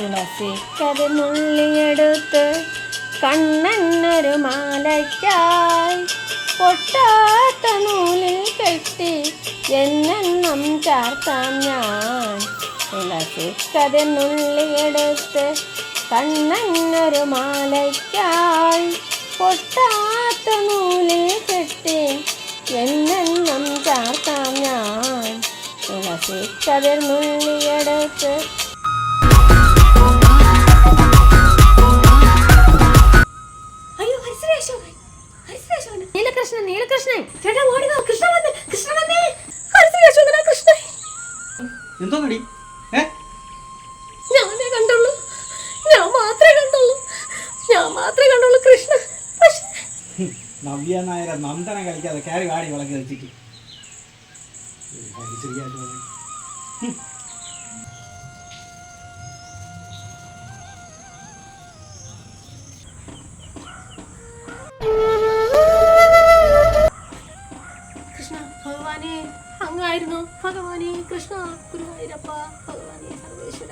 തുളസി കതിനുള്ളിയെടുത്ത് കണ്ണന്നൊരു മാലയ്ക്കായി പൊട്ടാത്ത നൂലിൽ കെട്ടി എന്നെന്നും ചാർത്താം ഞാൻ. തുളസി കതിനുള്ളിയെടുത്ത് കണ്ണന്നൊരു മാലയ്ക്കായി പൊട്ടാത്ത നൂലിൽ കെട്ടി എന്നെന്നും ചാർത്താം ഞാൻ. തുളസി കതിർന്നുള്ളിയെടുത്ത് നീലകൃഷ്ണൻ നീലകൃഷ്ണൻ. ചേട്ടാ ഓടി വാ. കൃഷ്ണ വന്ന് കൃഷ്ണ വന്നേ. ഹരിശ്രേഷവനാ കൃഷ്ണൻ. എന്തോ ഞാനേ കണ്ടുള്ളൂ. ഞാൻ മാത്രമേ കണ്ടുള്ളൂ. ഞാൻ മാത്രമേ കണ്ടുള്ളൂ കൃഷ്ണ നവ്യ നായരെ നന്ദന കളിക്കാതെ കയറി വാടി വിളക്കി വെച്ചിട്ട് ഹരിശ്രീയായിട്ട് ഭഗവാനെ അങ്ങായിരുന്നു ഭഗവാനെ കൃഷ്ണ ഗുരുവായൂരപ്പ ഭഗവാനെ സർവേശ്വര